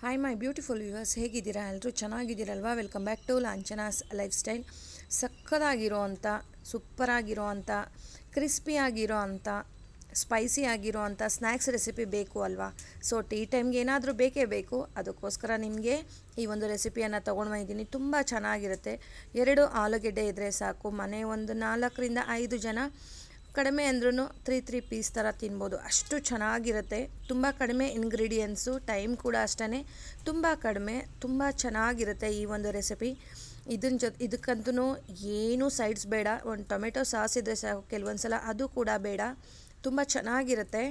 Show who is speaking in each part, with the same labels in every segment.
Speaker 1: Hi my beautiful viewers ಹೇಗಿದ್ದೀರಾ? ಎಲ್ಲರೂ ಚೆನ್ನಾಗಿದ್ದೀರಲ್ವಾ? Welcome back to Lanchana's lifestyle ಸಕ್ಕದಾಗಿರೋ ಅಂಥ ಸೂಪರಾಗಿರೋ ಕ್ರಿಸ್ಪಿಯಾಗಿರೋ ಅಂಥ ಸ್ಪೈಸಿ ಆಗಿರೋ ಅಂಥ ಸ್ನ್ಯಾಕ್ಸ್ ರೆಸಿಪಿ ಬೇಕು ಅಲ್ವಾ? ಸೊ ಟೀ ಟೈಮ್ಗೆ ಏನಾದರೂ ಬೇಕೇ ಬೇಕು. ಅದಕ್ಕೋಸ್ಕರ ನಿಮಗೆ ಈ ಒಂದು ರೆಸಿಪಿಯನ್ನು ತೊಗೊಂಡು ಬಂದಿದ್ದೀನಿ ತುಂಬ ಚೆನ್ನಾಗಿರುತ್ತೆ. ಎರಡು ಆಲೂಗೆಡ್ಡೆ ಇದ್ದರೆ ಸಾಕು. ಮನೆ ಒಂದು ನಾಲ್ಕರಿಂದ ಐದು ಜನ ಕಡಿಮೆ ಅಂದ್ರೂ ತ್ರೀ ತ್ರೀ ಪೀಸ್ ಥರ ತಿನ್ಬೋದು. ಅಷ್ಟು ಚೆನ್ನಾಗಿರುತ್ತೆ. ತುಂಬ ಕಡಿಮೆ ಇಂಗ್ರೀಡಿಯೆಂಟ್ಸು ಟೈಮ್ ಕೂಡ ಅಷ್ಟೇ ತುಂಬ ಕಡಿಮೆ, ತುಂಬ ಚೆನ್ನಾಗಿರುತ್ತೆ ಈ ಒಂದು ರೆಸಿಪಿ ಇದನ್ನ ಜೊತೆ ಇದಕ್ಕಂತೂ ಏನೂ ಸೈಡ್ಸ್ ಬೇಡ. ಒಂದು ಟೊಮೆಟೊ ಸಾಸ್ ಇದ್ದರೆ ಸಾಕು ಕೆಲವೊಂದು ಸಲ ಅದು ಕೂಡ ಬೇಡ. ತುಂಬ ಚೆನ್ನಾಗಿರುತ್ತೆ.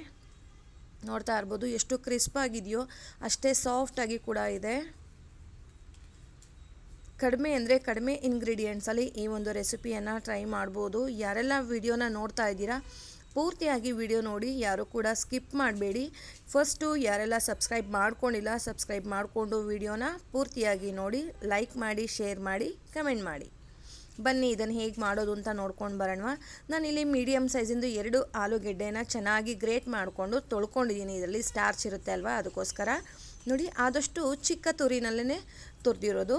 Speaker 1: ನೋಡ್ತಾ ಇರ್ಬೋದು, ಎಷ್ಟು ಕ್ರಿಸ್ಪಾಗಿದೆಯೋ ಅಷ್ಟೇ ಸಾಫ್ಟಾಗಿ ಕೂಡ ಇದೆ. ಕಡಿಮೆ ಅಂದರೆ ಕಡಿಮೆ ಇಂಗ್ರೀಡಿಯೆಂಟ್ಸಲ್ಲಿ ಈ ಒಂದು ರೆಸಿಪಿಯನ್ನು ಟ್ರೈ ಮಾಡ್ಬೋದು. ಯಾರೆಲ್ಲ ವಿಡಿಯೋನ ನೋಡ್ತಾ ಇದ್ದೀರಾ, ಪೂರ್ತಿಯಾಗಿ ವಿಡಿಯೋ ನೋಡಿ. ಯಾರು ಕೂಡ ಸ್ಕಿಪ್ ಮಾಡಬೇಡಿ. ಫಸ್ಟು ಯಾರೆಲ್ಲ ಸಬ್ಸ್ಕ್ರೈಬ್ ಮಾಡ್ಕೊಂಡಿಲ್ಲ ಸಬ್ಸ್ಕ್ರೈಬ್ ಮಾಡಿಕೊಂಡು ವಿಡಿಯೋನ ಪೂರ್ತಿಯಾಗಿ ನೋಡಿ. ಲೈಕ್ ಮಾಡಿ ಶೇರ್ ಮಾಡಿ ಕಮೆಂಟ್ ಮಾಡಿ. ಬನ್ನಿ, ಇದನ್ನು ಹೇಗೆ ಮಾಡೋದು ಅಂತ ನೋಡ್ಕೊಂಡು ಬರೋಣ ನಾನಿಲ್ಲಿ ಮೀಡಿಯಮ್ ಸೈಜಿಂದು ಎರಡು ಆಲೂಗೆಡ್ಡೆನ ಚೆನ್ನಾಗಿ ಗ್ರೇಟ್ ಮಾಡಿಕೊಂಡು ತೊಳ್ಕೊಂಡಿದ್ದೀನಿ. ಇದರಲ್ಲಿ ಸ್ಟಾರ್ಚ್ ಇರುತ್ತೆ ಅಲ್ವಾ, ಅದಕ್ಕೋಸ್ಕರ. ನೋಡಿ, ಆದಷ್ಟು ಚಿಕ್ಕ ತುರಿನಲ್ಲೇ ತುರಿದಿರೋದು.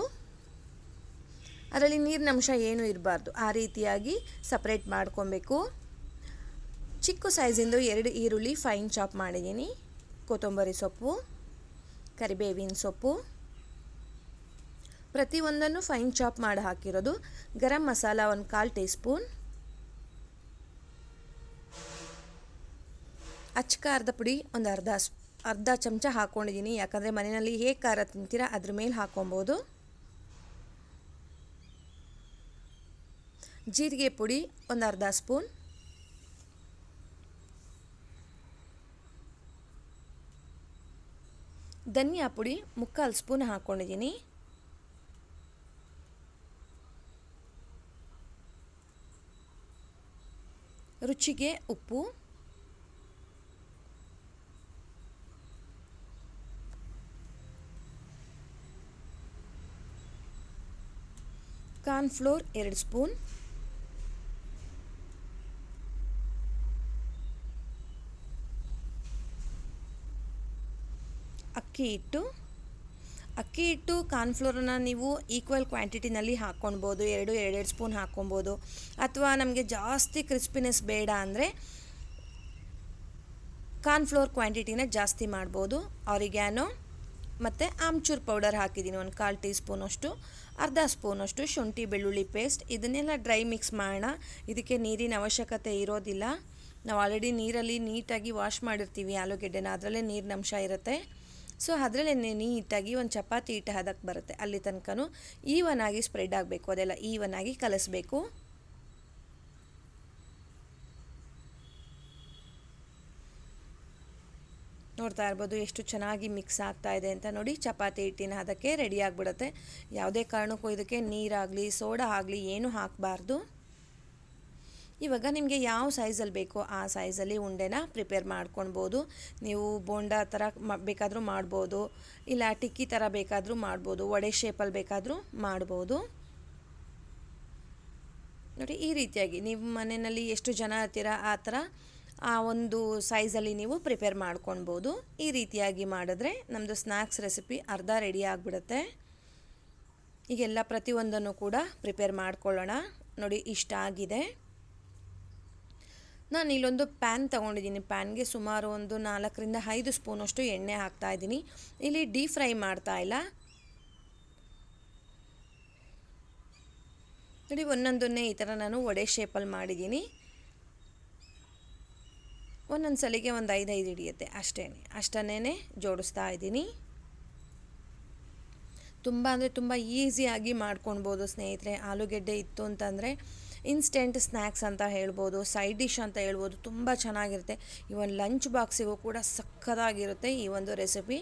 Speaker 1: ಅದರಲ್ಲಿ ನೀರಿನ ಅಂಶ ಏನೂ ಇರಬಾರ್ದು. ಆ ರೀತಿಯಾಗಿ ಸಪ್ರೇಟ್ ಮಾಡ್ಕೊಬೇಕು. ಚಿಕ್ಕ ಸೈಜಿಂದು ಎರಡು ಈರುಳ್ಳಿ ಫೈನ್ ಚಾಪ್ ಮಾಡಿದ್ದೀನಿ. ಕೊತ್ತಂಬರಿ ಸೊಪ್ಪು, ಕರಿಬೇವಿನ ಸೊಪ್ಪು. ಪ್ರತಿಯೊಂದನ್ನು ಫೈನ್ ಚಾಪ್ ಮಾಡಿ ಹಾಕಿರೋದು. ಗರಂ ಮಸಾಲ ಒಂದು ಕಾಲು ಟೀ ಸ್ಪೂನ್ ಪುಡಿ ಒಂದು ಅರ್ಧ ಅರ್ಧ ಚಮಚ ಹಾಕ್ಕೊಂಡಿದ್ದೀನಿ ಯಾಕಂದರೆ ಮನೆಯಲ್ಲಿ ಹೇಗೆ ಖಾರ ತಿಂತೀರಾ ಅದ್ರ ಮೇಲೆ ಹಾಕೊಬೋದು ಜೀರಿಗೆ ಪುಡಿ ಒಂದು ಅರ್ಧ ಸ್ಪೂನ್. ಧನಿಯಾ ಪುಡಿ ಮುಕ್ಕಾಲು ಸ್ಪೂನ್ ಹಾಕ್ಕೊಂಡಿದ್ದೀನಿ. ರುಚಿಗೆ ಉಪ್ಪು. ಕಾರ್ನ್ಫ್ಲೋರ್ ಎರಡು ಸ್ಪೂನ್. ಅಕ್ಕಿ ಹಿಟ್ಟು. ಅಕ್ಕಿ ಹಿಟ್ಟು, ಕಾರ್ನ್ಫ್ಲೋರನ್ನ ನೀವು ಈಕ್ವಲ್ ಕ್ವಾಂಟಿಟಿನಲ್ಲಿ ಹಾಕ್ಕೊಳ್ಬೋದು. ಎರಡು, ಎರಡೆರಡು ಸ್ಪೂನ್ ಹಾಕ್ಕೊಬೋದು ಅಥವಾ ನಮಗೆ ಜಾಸ್ತಿ ಕ್ರಿಸ್ಪಿನೆಸ್ ಬೇಡ ಅಂದರೆ ಕಾರ್ನ್ಫ್ಲೋರ್ ಕ್ವಾಂಟಿಟಿನ ಜಾಸ್ತಿ ಮಾಡ್ಬೋದು. ಆರಿಗ್ಯಾನೋ ಮತ್ತು ಆಮ್ಚೂರ್ ಪೌಡರ್ ಹಾಕಿದ್ದೀನಿ. ಒಂದು ಕಾಲು ಟೀ ಸ್ಪೂನಷ್ಟು ಅರ್ಧ ಸ್ಪೂನಷ್ಟು ಶುಂಠಿ, ಬೆಳ್ಳುಳ್ಳಿ ಪೇಸ್ಟ್ ಇದನ್ನೆಲ್ಲ ಡ್ರೈ ಮಿಕ್ಸ್ ಮಾಡೋಣ. ಇದಕ್ಕೆ ನೀರಿನ ಅವಶ್ಯಕತೆ ಇರೋದಿಲ್ಲ. ನಾವು ಆಲ್ರೆಡಿ ನೀರಲ್ಲಿ ನೀಟಾಗಿ ವಾಶ್ ಮಾಡಿರ್ತೀವಿ ಆಲೂಗೆಡ್ಡೆನ. ಅದರಲ್ಲೇ ನೀರಿನ ಅಂಶ ಇರುತ್ತೆ. ಸೊ ಅದರಲ್ಲೇ ನೀಟಾಗಿ ಒಂದು ಚಪಾತಿ ಹಿಟ್ಟು ಹದಕ್ಕೆ ಬರುತ್ತೆ. ಅಲ್ಲಿ ತನಕನೂ ಈವನ್ ಆಗಿ ಸ್ಪ್ರೆಡ್ ಆಗಬೇಕು. ಅದೆಲ್ಲ ಈವನ್ ಆಗಿ ಕಲಿಸ್ಬೇಕು. ನೋಡ್ತಾ ಇರ್ಬೋದು ಎಷ್ಟು ಚೆನ್ನಾಗಿ ಮಿಕ್ಸ್ ಆಗ್ತಾ ಇದೆ ಅಂತ ನೋಡಿ. ಚಪಾತಿ ಹಿಟ್ಟಿನ ಅದಕ್ಕೆ ರೆಡಿ ಆಗಿಬಿಡುತ್ತೆ. ಯಾವುದೇ ಕಾರಣಕ್ಕೂ ಇದಕ್ಕೆ ನೀರಾಗಲಿ, ಸೋಡಾ ಆಗಲಿ, ಏನೂ ಹಾಕಬಾರ್ದು. ಇವಾಗ ನಿಮಗೆ ಯಾವ ಸೈಜಲ್ಲಿ ಬೇಕೋ ಆ ಸೈಜಲ್ಲಿ ಉಂಡೆನ ಪ್ರಿಪೇರ್ ಮಾಡ್ಕೊಳ್ಬೋದು ನೀವು ಬೋಂಡ ಥರ ಬೇಕಾದರೂ ಮಾಡ್ಬೋದು. ಇಲ್ಲ ಟಿಕ್ಕಿ ಥರ ಬೇಕಾದರೂ ಮಾಡ್ಬೋದು. ವಡೆ ಶೇಪಲ್ಲಿ ಬೇಕಾದರೂ ಮಾಡ್ಬೋದು. ನೋಡಿ, ಈ ರೀತಿಯಾಗಿ ನೀವು ಮನೆಯಲ್ಲಿ ಎಷ್ಟು ಜನ ಇರ್ತೀರ, ಆ ಥರ ಆ ಒಂದು ಸೈಜಲ್ಲಿ ನೀವು ಪ್ರಿಪೇರ್ ಮಾಡ್ಕೊಳ್ಬೋದು ಈ ರೀತಿಯಾಗಿ ಮಾಡಿದ್ರೆ ನಮ್ಮದು ಸ್ನ್ಯಾಕ್ಸ್ ರೆಸಿಪಿ ಅರ್ಧ ರೆಡಿ ಆಗಿಬಿಡುತ್ತೆ. ಈಗೆಲ್ಲ ಪ್ರತಿಯೊಂದನ್ನು ಕೂಡ ಪ್ರಿಪೇರ್ ಮಾಡ್ಕೊಳ್ಳೋಣ. ನೋಡಿ ಇಷ್ಟ ಆಗಿದೆ ನಾನು ಇಲ್ಲೊಂದು ಪ್ಯಾನ್ ತೊಗೊಂಡಿದ್ದೀನಿ. ಪ್ಯಾನ್ಗೆ ಸುಮಾರು ಒಂದು ನಾಲ್ಕರಿಂದ ಐದು ಸ್ಪೂನಷ್ಟು ಎಣ್ಣೆ ಹಾಕ್ತಾ ಇದ್ದೀನಿ. ಇಲ್ಲಿ ಡೀಪ್ ಫ್ರೈ ಮಾಡ್ತಾ ಇಲ್ಲ. ನೋಡಿ, ಒಂದೊಂದನ್ನೇ ಈ ಥರ ನಾನು ವಡೆ ಶೇಪಲ್ಲಿ ಮಾಡಿದ್ದೀನಿ. ಒಂದೊಂದು ಸಲಿಗೆ ಒಂದು ಐದೈದು ಐದು ಹಿಡಿಯುತ್ತೆ. ಅಷ್ಟೇ ಅಷ್ಟನ್ನೇ ಜೋಡಿಸ್ತಾ ಇದ್ದೀನಿ. ತುಂಬ ಅಂದರೆ ತುಂಬ ಈಸಿಯಾಗಿ ಮಾಡ್ಕೊಳ್ಬೋದು ಸ್ನೇಹಿತರೆ. ಆಲೂಗೆಡ್ಡೆ ಇತ್ತು ಅಂತಂದರೆ ಇನ್ಸ್ಟೆಂಟ್ ಸ್ನ್ಯಾಕ್ಸ್ ಅಂತ ಹೇಳ್ಬೋದು ಸೈಡ್ ಡಿಶ್ ಅಂತ ಹೇಳ್ಬೋದು ತುಂಬ ಚೆನ್ನಾಗಿರುತ್ತೆ. ಇವನ್ ಲಂಚ್ ಬಾಕ್ಸಿಗೂ ಕೂಡ ಸಕ್ಕತ್ತಾಗಿರುತ್ತೆ ಈ ಒಂದು ರೆಸಿಪಿ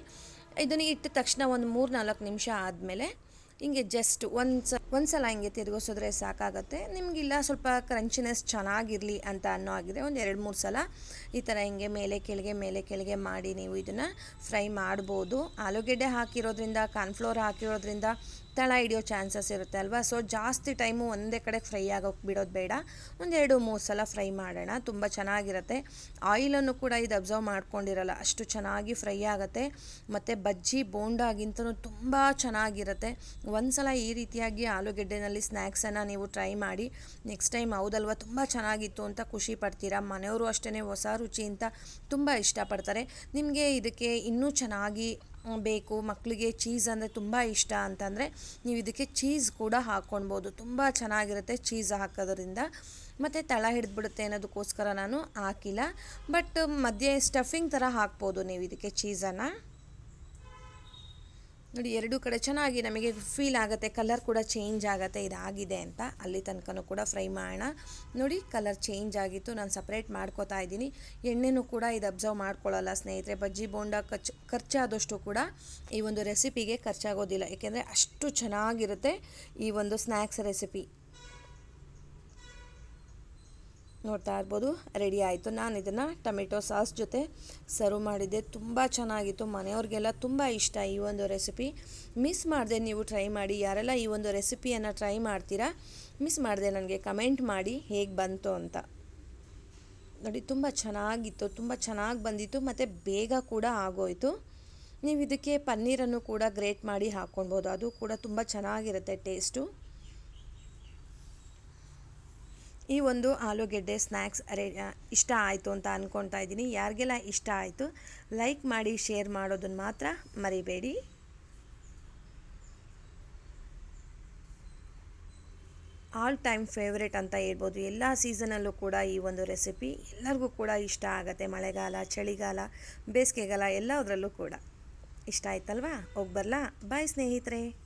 Speaker 1: ಇದನ್ನು ಇಟ್ಟ ತಕ್ಷಣ ಒಂದು ಮೂರು ನಾಲ್ಕು ನಿಮಿಷ ಆದಮೇಲೆ ಹಿಂಗೆ ಜಸ್ಟ್ ಒಂದು ಸ ಒಂದು ಸಲ ಹಿಂಗೆ ತಿರುಗಿಸಿದ್ರೆ ಸಾಕಾಗುತ್ತೆ. ನಿಮಗಿಲ್ಲ ಸ್ವಲ್ಪ ಕ್ರಂಚಿನೆಸ್ ಚೆನ್ನಾಗಿರಲಿ ಅಂತ ಅನ್ನೋ ಆಗಿದೆ ಒಂದು ಎರಡು ಮೂರು ಸಲ ಈ ಥರ ಹಿಂಗೆ ಮೇಲೆ ಕೆಳಗೆ ಮೇಲೆ ಕೆಳಗೆ ಮಾಡಿ ನೀವು ಇದನ್ನು ಫ್ರೈ ಮಾಡ್ಬೋದು. ಆಲೂಗೆಡ್ಡೆ ಹಾಕಿರೋದ್ರಿಂದ ಕಾರ್ನ್ಫ್ಲೋರ್ ಹಾಕಿರೋದ್ರಿಂದ ತಳ ಹಿಡಿಯೋ ಚಾನ್ಸಸ್ ಇರುತ್ತೆ ಅಲ್ವಾ? ಸೊ ಜಾಸ್ತಿ ಟೈಮು ಒಂದೇ ಕಡೆ ಫ್ರೈ ಆಗೋಕೆ ಬಿಡೋದು ಬೇಡ. ಒಂದೆರಡು ಮೂರು ಸಲ ಫ್ರೈ ಮಾಡೋಣ. ತುಂಬ ಚೆನ್ನಾಗಿರುತ್ತೆ. ಆಯಿಲನ್ನು ಕೂಡ ಇದು ಅಬ್ಸರ್ವ್ ಮಾಡ್ಕೊಂಡಿರಲ್ಲ. ಅಷ್ಟು ಚೆನ್ನಾಗಿ ಫ್ರೈ ಆಗುತ್ತೆ. ಮತ್ತು ಬಜ್ಜಿ, ಬೋಂಡಾಗಿಂತನೂ ತುಂಬ ಚೆನ್ನಾಗಿರುತ್ತೆ. ಒಂದ್ಸಲ ಈ ರೀತಿಯಾಗಿ ಆಲೂಗೆಡ್ಡೆನಲ್ಲಿ ಸ್ನ್ಯಾಕ್ಸನ್ನು ನೀವು ಟ್ರೈ ಮಾಡಿ ನೆಕ್ಸ್ಟ್ ಟೈಮ್ ಹೌದಲ್ವ? ತುಂಬ ಚೆನ್ನಾಗಿತ್ತು ಅಂತ ಖುಷಿ ಪಡ್ತೀರಾ? ಮನೆಯವರು ಅಷ್ಟೇ ಹೊಸ ರುಚಿ ಅಂತ ತುಂಬ ಇಷ್ಟಪಡ್ತಾರೆ. ನಿಮಗೆ ಇದಕ್ಕೆ ಇನ್ನೂ ಚೆನ್ನಾಗಿ ಬೇಕು ಮಕ್ಕಳಿಗೆ ಚೀಸ್ ಅಂದರೆ ತುಂಬ ಇಷ್ಟ ಅಂತಂದರೆ ನೀವು ಇದಕ್ಕೆ ಚೀಸ್ ಕೂಡ ಹಾಕ್ಕೊಳ್ಬೋದು ತುಂಬ ಚೆನ್ನಾಗಿರುತ್ತೆ ಚೀಸ್ ಹಾಕೋದ್ರಿಂದ. ಮತ್ತು ತಳ ಹಿಡಿದ್ಬಿಡುತ್ತೆ ಅನ್ನೋದಕ್ಕೋಸ್ಕರ ನಾನು ಹಾಕಿಲ್ಲ. ಬಟ್ ಮಧ್ಯೆ ಸ್ಟಫಿಂಗ್ ಥರ ಹಾಕ್ಬೋದು ನೀವು ಇದಕ್ಕೆ ಚೀಸನ್ನು ನೋಡಿ, ಎರಡೂ ಕಡೆ ಚೆನ್ನಾಗಿ ನಮಗೆ ಫೀಲ್ ಆಗುತ್ತೆ ಕಲರ್ ಕೂಡ ಚೇಂಜ್ ಆಗುತ್ತೆ, ಇದಾಗಿದೆ ಅಂತ. ಅಲ್ಲಿ ತನಕನೂ ಕೂಡ ಫ್ರೈ ಮಾಡೋಣ. ನೋಡಿ ಕಲರ್ ಚೇಂಜ್ ಆಗಿತ್ತು. ನಾನು ಸಪ್ರೇಟ್ ಮಾಡ್ಕೋತಾ ಇದ್ದೀನಿ. ಎಣ್ಣೆನೂ ಕೂಡ ಇದು ಅಬ್ಸರ್ವ್ ಮಾಡ್ಕೊಳ್ಳಲ್ಲ ಸ್ನೇಹಿತರೆ. ಬಜ್ಜಿ, ಬೋಂಡ ಖರ್ಚು ಖರ್ಚಾದಷ್ಟು ಕೂಡ ಈ ಒಂದು ರೆಸಿಪಿಗೆ ಖರ್ಚಾಗೋದಿಲ್ಲ. ಏಕೆಂದರೆ ಅಷ್ಟು ಚೆನ್ನಾಗಿರುತ್ತೆ ಈ ಒಂದು ಸ್ನ್ಯಾಕ್ಸ್ ರೆಸಿಪಿ ನೋಡ್ತಾ ಇರ್ಬೋದು, ರೆಡಿ ಆಯಿತು. ನಾನು ಇದನ್ನು ಟೊಮೆಟೊ ಸಾಸ್ ಜೊತೆ ಸರ್ವ್ ಮಾಡಿದ್ದೆ. ತುಂಬ ಚೆನ್ನಾಗಿತ್ತು. ಮನೆಯವ್ರಿಗೆಲ್ಲ ತುಂಬ ಇಷ್ಟ ಈ ಒಂದು ರೆಸಿಪಿ. ಮಿಸ್ ಮಾಡಿದೆ, ನೀವು ಟ್ರೈ ಮಾಡಿ. ಯಾರೆಲ್ಲ ಈ ಒಂದು ರೆಸಿಪಿಯನ್ನು ಟ್ರೈ ಮಾಡ್ತೀರಾ, ಮಿಸ್ ಮಾಡಿದೆ ನನಗೆ ಕಮೆಂಟ್ ಮಾಡಿ ಹೇಗೆ ಬಂತು ಅಂತ. ನೋಡಿ, ತುಂಬ ಚೆನ್ನಾಗಿತ್ತು. ತುಂಬ ಚೆನ್ನಾಗಿ ಬಂದಿತ್ತು. ಮತ್ತು ಬೇಗ ಕೂಡ ಆಗೋಯಿತು. ನೀವು ಇದಕ್ಕೆ ಪನ್ನೀರನ್ನು ಕೂಡ ಗ್ರೇಟ್ ಮಾಡಿ ಹಾಕ್ಕೊಳ್ಬೋದು. ಅದು ಕೂಡ ತುಂಬ ಚೆನ್ನಾಗಿರುತ್ತೆ ಟೇಸ್ಟು. ಈ ಒಂದು ಆಲೂಗೆಡ್ಡೆ ಸ್ನ್ಯಾಕ್ಸ್ ಅರೆ ಇಷ್ಟ ಆಯಿತು ಅಂತ ಅಂದ್ಕೊತಾ ಇದ್ದೀನಿ. ಯಾರಿಗೆಲ್ಲ ಇಷ್ಟ ಆಯಿತು, ಲೈಕ್ ಮಾಡಿ, ಶೇರ್ ಮಾಡೋದನ್ನು ಮಾತ್ರ ಮರಿಬೇಡಿ. ಆಲ್ ಟೈಮ್ ಫೇವ್ರೇಟ್ ಅಂತ ಹೇಳ್ಬೋದು. ಎಲ್ಲ ಸೀಸನಲ್ಲೂ ಕೂಡ ಈ ಒಂದು ರೆಸಿಪಿ ಎಲ್ಲರಿಗೂ ಕೂಡ ಇಷ್ಟ ಆಗುತ್ತೆ. ಮಳೆಗಾಲ, ಚಳಿಗಾಲ, ಬೇಸಿಗೆಗಾಲ ಎಲ್ಲದರಲ್ಲೂ ಕೂಡ. ಇಷ್ಟ ಆಯ್ತಲ್ವಾ? ಹೋಗಿ ಬರಲಾ? ಬಾಯ್ ಸ್ನೇಹಿತರೆ!